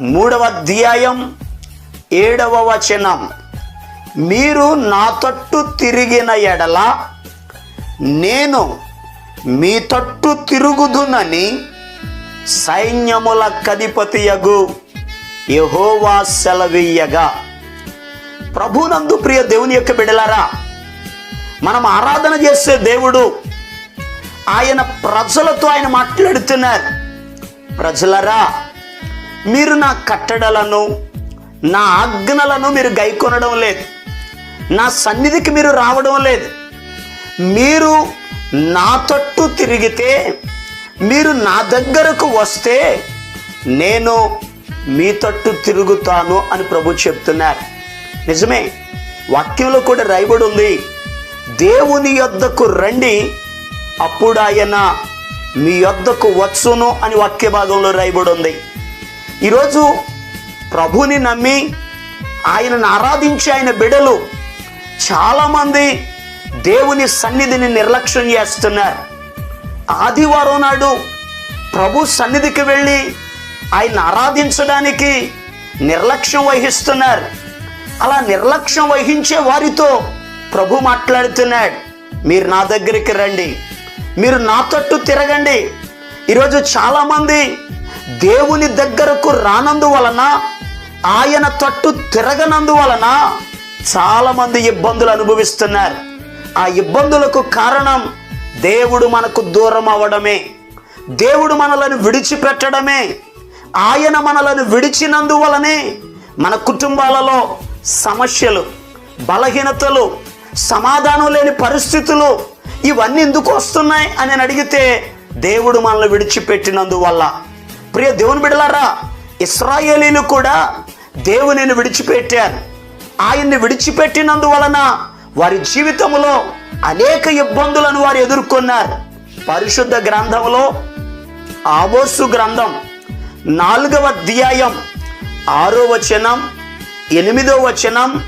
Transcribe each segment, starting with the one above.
మూడవ అధ్యాయం ఏడవ వచనం మీరు నా తట్టు తిరిగిన ఎడల నేను మీ తట్టు తిరుగుదునని సైన్యముల కధిపతియగు యహోవా సెలవీయగా ప్రభునందు ప్రియ దేవుని యొక్క బిడలారా మనం ఆరాధన చేసే దేవుడు ఆయన ప్రజలతో ఆయన మాట్లాడుతున్నారు. ప్రజలరా మీరు నా కట్టడలను నా ఆజ్ఞలను మీరు గైకొనడం లేదు. నా సన్నిధికి మీరు రావడం లేదు. మీరు నా తట్టు తిరిగితే మీరు నా దగ్గరకు వస్తే నేను మీ తట్టు తిరుగుతాను అని ప్రభు చెప్తున్నారు. నిజమే వాక్యంలో కూడా రాయబడి ఉంది. దేవుని యొద్దకు రండి అప్పుడు ఆయన మీ యొద్దకు వచ్చును అని వాక్య భాగంలో రాయబడి ఉంది. ఈరోజు ప్రభుని నమ్మి ఆయనను ఆరాధించి ఆయన బిడలు చాలామంది దేవుని సన్నిధిని నిర్లక్ష్యం చేస్తున్నారు. ఆదివారం నాడు ప్రభు సన్నిధికి వెళ్ళి ఆయన ఆరాధించడానికి నిర్లక్ష్యం వహిస్తున్నారు. అలా నిర్లక్ష్యం వహించే వారితో ప్రభు మాట్లాడుతున్నాడు. మీరు నా దగ్గరికి రండి. మీరు నా తట్టు తిరగండి. ఈరోజు చాలామంది దేవుని దగ్గరకు రానందు వలన ఆయన తట్టు తిరగనందు వలన చాలామంది ఇబ్బందులు అనుభవిస్తున్నారు. ఆ ఇబ్బందులకు కారణం దేవుడు మనకు దూరం అవ్వడమే. దేవుడు మనలను విడిచిపెట్టడమే. ఆయన మనలను విడిచినందువలనే మన కుటుంబాలలో సమస్యలు బలహీనతలు సమాధానం లేని పరిస్థితులు ఇవన్నీ ఎందుకు వస్తున్నాయి అని అడిగితే దేవుడు మనల్ని విడిచిపెట్టినందువల్ల. ప్రియ దేవుని బిడలారా ఇస్రాయేలీలు కూడా దేవునిని విడిచిపెట్టారు. ఆయన్ని విడిచిపెట్టినందువలన వారి జీవితంలో అనేక ఇబ్బందులను వారు ఎదుర్కొన్నారు. పరిశుద్ధ గ్రంథంలో ఆబోసు గ్రంథం నాలుగవ అధ్యాయం ఆరో వచనం ఎనిమిదో వచనం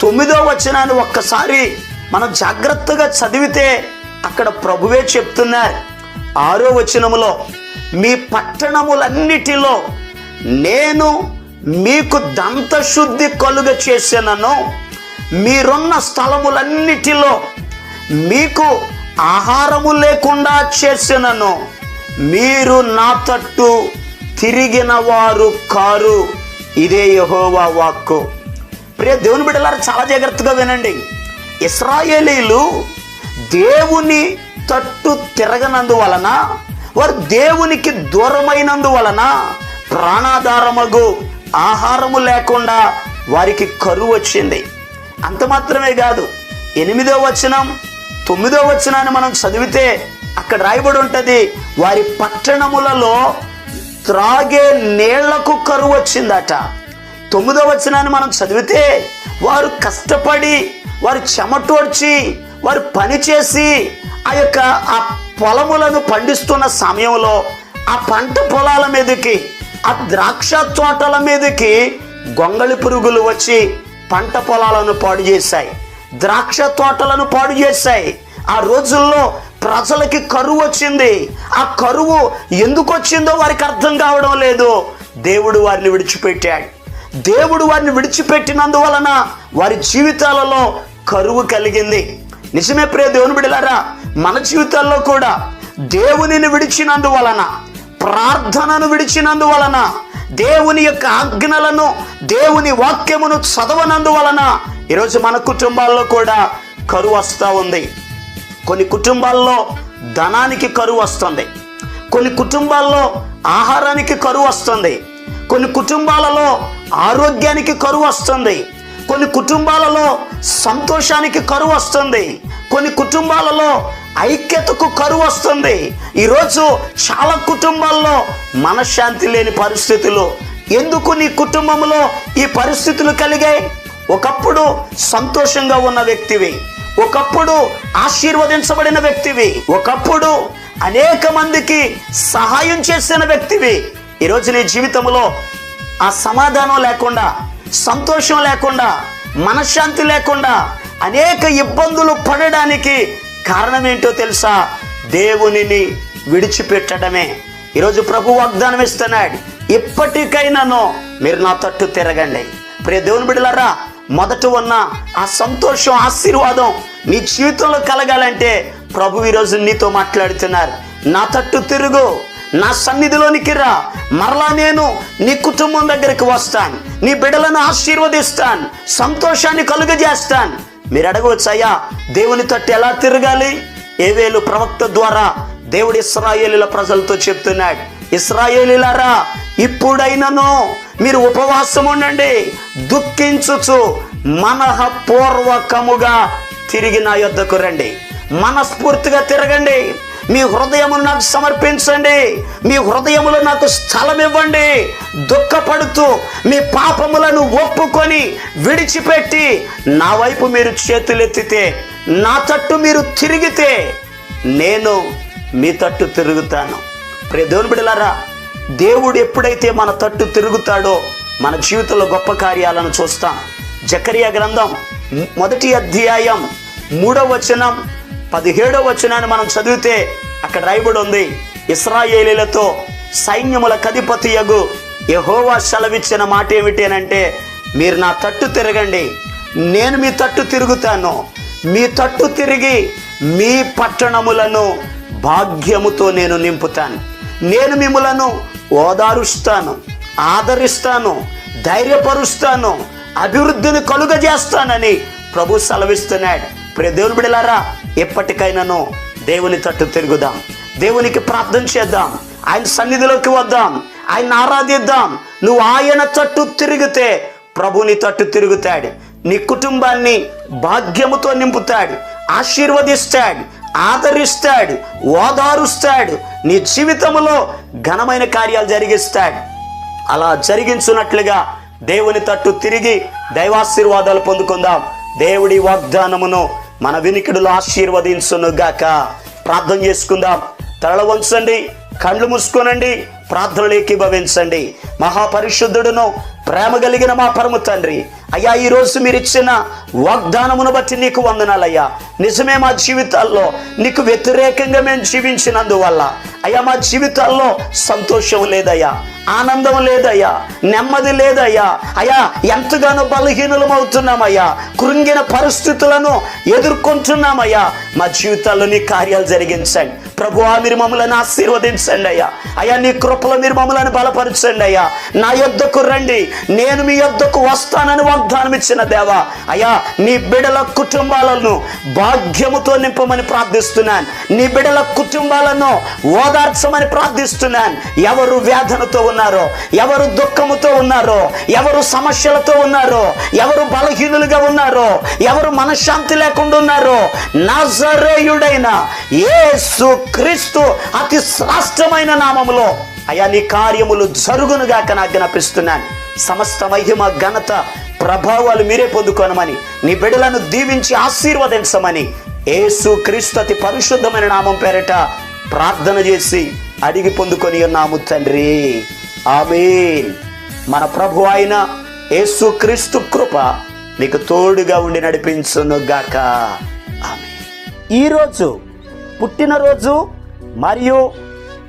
తొమ్మిదో వచనాన్ని ఒక్కసారి మనం జాగ్రత్తగా చదివితే అక్కడ ప్రభువే చెప్తున్నారు. ఆరో వచనములో మీ పట్టణములన్నిటిలో నేను మీకు దంతశుద్ధి కలుగ చేసినను. మీరున్న స్థలములన్నిటిలో మీకు ఆహారము లేకుండా చేసినను. మీరు నా తట్టు తిరిగిన వారు కారు. ఇదే యహోవా వాక్కు. ప్రియ దేవుని బిడ్డలారు చాలా జాగ్రత్తగా వినండి. ఇస్రాయేలీలు దేవుని తట్టు తిరగనందువలన వారు దేవునికి దూరమైనందువలన ప్రాణాధారమగు ఆహారము లేకుండా వారికి కరువు వచ్చింది. అంత మాత్రమే కాదు ఎనిమిదో వచనం తొమ్మిదో వచనాన్ని మనం చదివితే అక్కడ రాయబడి ఉంటుంది వారి పట్టణములలో త్రాగే నీళ్ళకు కరువు వచ్చిందట. తొమ్మిదో వచనాన్ని మనం చదివితే వారు కష్టపడి వారు చెమటోడ్చి వారు పని చేసి ఆ యొక్క ఆ పొలములను పండిస్తున్న సమయంలో ఆ పంట పొలాల మీదకి ఆ ద్రాక్ష తోటల మీదకి గొంగళి పురుగులు వచ్చి పంట పొలాలను పాడు చేశాయి. ద్రాక్ష తోటలను పాడు చేశాయి. ఆ రోజుల్లో ప్రజలకి కరువు వచ్చింది. ఆ కరువు ఎందుకు వచ్చిందో వారికి అర్థం కావడం లేదు. దేవుడు వారిని విడిచిపెట్టాడు. దేవుడు వారిని విడిచిపెట్టినందువలన వారి జీవితాలలో కరువు కలిగింది. నిజమే ప్రియ దేవుని బిడలారా మన జీవితాల్లో కూడా దేవునిని విడిచినందువలన ప్రార్థనను విడిచినందువలన దేవుని యొక్క ఆజ్ఞలను దేవుని వాక్యమును చదవనందువలన ఈరోజు మన కుటుంబాల్లో కూడా కరువు వస్తూ ఉంది. కొన్ని కుటుంబాల్లో ధనానికి కరువు వస్తుంది. కొన్ని కుటుంబాల్లో ఆహారానికి కరువు వస్తుంది. కొన్ని కుటుంబాలలో ఆరోగ్యానికి కరువు వస్తుంది. కొన్ని కుటుంబాలలో సంతోషానికి కరువు వస్తుంది. కొన్ని కుటుంబాలలో ఐక్యతకు కరువు వస్తుంది ఈరోజు చాలా కుటుంబాల్లో మనశ్శాంతి లేని పరిస్థితులు. ఎందుకు నీ కుటుంబంలో ఈ పరిస్థితులు కలిగాయి? ఒకప్పుడు సంతోషంగా ఉన్న వ్యక్తివి. ఒకప్పుడు ఆశీర్వదించబడిన వ్యక్తివి. ఒకప్పుడు అనేక మందికి సహాయం చేసిన వ్యక్తివి. ఈరోజు నీ జీవితంలో ఆ సమాధానం లేకుండా సంతోషం లేకుండా మనశ్శాంతి లేకుండా అనేక ఇబ్బందులు పడడానికి కారణం ఏంటో తెలుసా? దేవునిని విడిచిపెట్టడమే. ఈరోజు ప్రభు వాగ్దానం ఇస్తున్నాడు. ఇప్పటికైనాను మీరు నా తట్టు తిరగండి. ప్రియ దేవుని బిడ్డలారా మొదట ఉన్న ఆ సంతోషం ఆశీర్వాదం నీ జీవితంలో కలగాలంటే ప్రభు ఈరోజు నీతో మాట్లాడుతున్నారు. నా తట్టు తిరుగు నా సన్నిధిలోనికి రా. మరలా నేను నీ కుటుంబం దగ్గరికి వస్తాను. నీ బిడ్డలను ఆశీర్వదిస్తాను. సంతోషాన్ని కలుగజేస్తాను. మీరు అడగవచ్చు అయ్యా దేవుని తట్టు ఎలా తిరగాలి? ఏవేలు ప్రవక్త ద్వారా దేవుడు ఇస్రాయేలీల ప్రజలతో చెప్తున్నాడు ఇస్రాయేలీలారా ఇప్పుడైనను మీరు ఉపవాసం ఉండండి దుఃఖించుచు మనఃపూర్వకముగా తిరిగి నా యొద్దకు రండి మనస్ఫూర్తిగా తిరగండి మీ హృదయమును నాకు సమర్పించండి. మీ హృదయములో నాకు స్థలం ఇవ్వండి దుఃఖపడుతూ మీ పాపములను ఒప్పుకొని విడిచిపెట్టి నా వైపు మీరు చేతులెత్తితే నా తట్టు మీరు తిరిగితే నేను మీ తట్టు తిరుగుతాను. ప్రియ దేవుని బిడలారా దేవుడు ఎప్పుడైతే మన తట్టు తిరుగుతాడో మన జీవితంలో గొప్ప కార్యాలను చూస్తాం. జకరియా గ్రంథం మొదటి అధ్యాయం మూడవ వచనం పదిహేడో వచనాన్ని మనం చదివితే అక్కడ రాయబడి ఉంది ఇస్రాయేలీలతో సైన్యముల కధిపతి యగు యహోవా సెలవిచ్చిన మాట ఏమిటేనంటే మీరు నా తట్టు తిరగండి నేను మీ తట్టు తిరుగుతాను. మీ తట్టు తిరిగి మీ పట్టణములను భాగ్యముతో నేను నింపుతాను. నేను మిమ్మలను ఓదారుస్తాను ఆదరిస్తాను ధైర్యపరుస్తాను అభివృద్ధిని కలుగజేస్తానని ప్రభు సెలవిస్తున్నాడు. ప్రియ దేవుని బిడలారా ఎప్పటికైనాను దేవుని తట్టు తిరుగుదాం. దేవునికి ప్రార్థన చేద్దాం. ఆయన సన్నిధిలోకి వద్దాం. ఆయన ఆరాధిద్దాం. నువ్వు ఆయన తట్టు తిరిగితే ప్రభుని తట్టు తిరుగుతాడు. నీ కుటుంబాన్ని భాగ్యముతో నింపుతాడు. ఆశీర్వదిస్తాడు. ఆదరిస్తాడు. ఓదారుస్తాడు. నీ జీవితంలో ఘనమైన కార్యాలు జరిగిస్తాడు. అలా జరిగించున్నట్లుగా దేవుని తట్టు తిరిగి దైవాశీర్వాదాలు పొందుకుందాం. దేవుడి వాగ్దానమును మన వినికిడులు ఆశీర్వదించును గాక ప్రార్థన చేసుకుందాం. తల వంచండి కళ్ళు మూసుకోనండి. ప్రార్థనలు ఏకీభవించండి మహాపరిశుద్ధుడును ప్రేమ కలిగిన మా పరమ తండ్రి. అయ్యా ఈ రోజు మీరు ఇచ్చిన వాగ్దానమును బట్టి నీకు వందనాలయ్యా. నిజమే మా జీవితాల్లో నీకు వ్యతిరేకంగా మేము జీవించినందువల్ల. అయ్యా మా జీవితాల్లో సంతోషం లేదయ్యా. ఆనందం లేదయ్యా. నెమ్మది లేదయ్యా. అయ్యా ఎంతగానో బలహీనులం అవుతున్నామయ్యా కృంగిన పరిస్థితులను ఎదుర్కొంటున్నామయ్యా. మా జీవితాల్లో నీ కార్యాలు జరిగించండి. ప్రభువా మీరు మమ్మల్ని ఆశీర్వదించండి అయ్యా. అయ్యా నీ కృపలో మీరు మమ్మల్ని బలపరచండి అయ్యా. నా యొద్దకు రండి. నేను మీ యొద్దకు వస్తానని వాగ్దానం ఇచ్చిన దేవా. అయ్యా నీ బిడల కుటుంబాలను భాగ్యముతో నింపమని ప్రార్థిస్తున్నాను. నీ బిడల కుటుంబాలను ఓదార్చమని ప్రార్థిస్తున్నాను. ఎవరు వేదనతో ఉన్నారో ఎవరు దుఃఖముతో ఉన్నారో ఎవరు సమస్యలతో ఉన్నారో ఎవరు బలహీనులుగా ఉన్నారో ఎవరు మనశ్శాంతి లేకుండా ఉన్నారో నజరేయుడైన యేసు క్రీస్తు అతి శ్రేష్టమైన నామములో అయా నీ కార్యములు జరుగునుగాక నాకు జ్ఞాపిస్తున్నాను సమస్త మహిమ ఘనత ప్రభావాలు మీరే పొందుకోనమని నీ బిడ్డలను దీవించి ఆశీర్వదించమని ఏసు క్రీస్తు పరిశుద్ధమైన నామం పేరిట ప్రార్థన చేసి అడిగి పొందుకొని ఉన్నాము తండ్రి. ఆమేన్. మన ప్రభు అయిన యేసు క్రీస్తు కృప మీకు తోడుగా ఉండి నడిపించును గాక ఈరోజు పుట్టినరోజు మరియు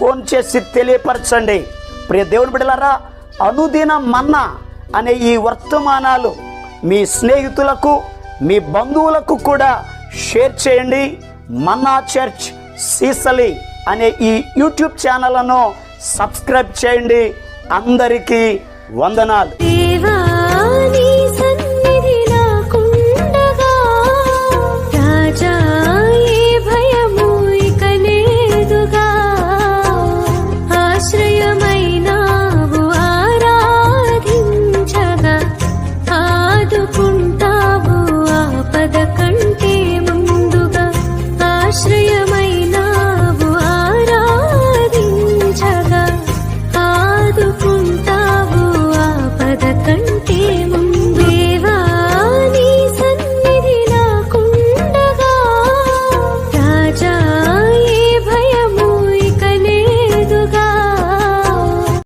ఫోన్ చేసి తెలియపరచండి. ప్రియ దేవుని బిడ్డలారా అనుదిన మన్నా అనే ఈ వర్తమానాలు మీ స్నేహితులకు మీ బంధువులకు కూడా షేర్ చేయండి. మన్నా చర్చ్ సీసలి అనే ఈ యూట్యూబ్ ఛానల్ను సబ్స్క్రైబ్ చేయండి. అందరికీ వందనాలు.